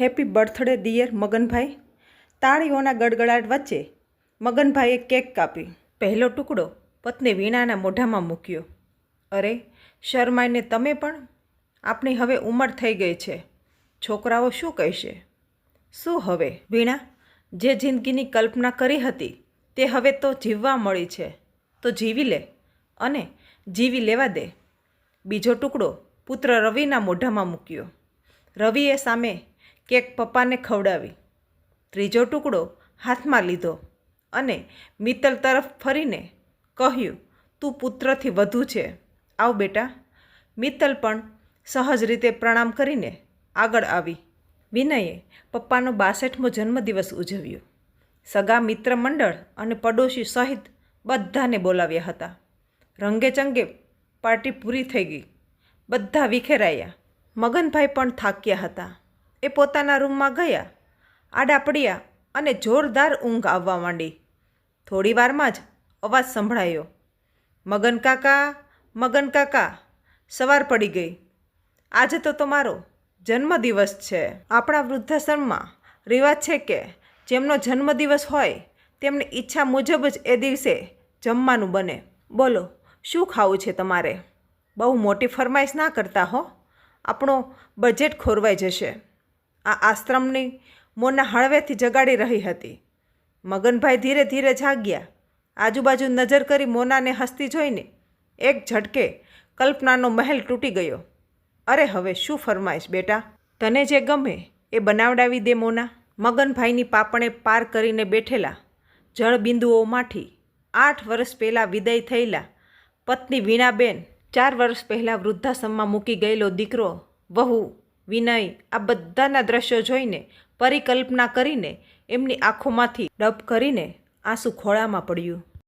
Happy birthday dear Maganbhai. તાળીઓના ગડગડાટ વચ્ચે મગનભાઈએ કેક કાપી. પહેલો ટુકડો પત્ની વીણાના મોઢામાં મૂક્યો. અરે, શરમાઈને તમે પણ? આપણી હવે ઉંમર થઈ ગઈ છે. છોકરાઓ શું કહેશે? શું હવે, વીણા? જે જિંદગીની કલ્પના કરી હતી તે હવે તો જીવવા મળી છે. તો જીવી લે અને જીવી લેવા દે. બીજો ટુકડો પુત્ર રવિના મોઢામાં મૂક્યો. રવિએ સામે કેક પપ્પાને ખવડાવી. ત્રીજો ટુકડો હાથમાં લીધો અને મિત્તલ તરફ ફરીને કહ્યું, તું પુત્રથી વધુ છે. આવ બેટા. મિત્તલ પણ સહજ રીતે પ્રણામ કરીને આગળ આવી. વિનયે પપ્પાનો બાસઠમો જન્મદિવસ ઉજવ્યો. સગા મિત્ર મંડળ અને પડોશી સહિત બધાને બોલાવ્યા હતા. રંગેચંગે પાર્ટી પૂરી થઈ ગઈ. બધા વિખેરાયા. મગનભાઈ પણ થાક્યા હતા. એ પોતાના રૂમમાં ગયા. આડા પડ્યા અને જોરદાર ઊંઘ આવવા માંડી. થોડી વારમાં જ અવાજ સંભળાયો. મગન કાકા મગન કાકા, સવાર પડી ગઈ. આજે તો તમારો જન્મદિવસ છે. આપણા વૃદ્ધાશ્રમમાં રિવાજ છે કે જેમનો જન્મદિવસ હોય તેમની ઈચ્છા મુજબ જ એ દિવસે જમવાનું બને. બોલો, શું ખાવું છે તમારે? બહુ મોટી ફરમાઈશ ના કરતા હો. આપણો બજેટ ખોરવાઈ જશે. આ આશ્રમની મોના હળવેથી જગાડી રહી હતી. મગનભાઈ ધીરે ધીરે જાગ્યા. આજુબાજુ નજર કરી મોનાને હસતી જોઈને એક ઝટકે કલ્પનાનો મહેલ તૂટી ગયો. અરે હવે શું ફરમાઈશ બેટા? તને જે ગમે એ બનાવડાવી દે મોના. મગનભાઈની પાપણે પાર કરીને બેઠેલા જળબિંદુઓમાંથી આઠ વર્ષ પહેલાં વિદાય થયેલા પત્ની વીણાબેન ચાર વર્ષ પહેલાં વૃદ્ધાશ્રમમાં મૂકી ગયેલો દીકરો વહુ વિનય આ બધાના દ્રશ્યો જોઈને પરિકલ્પના કરીને એમની આંખોમાંથી ડબ કરીને આંસુ ખોળામાં પડ્યું.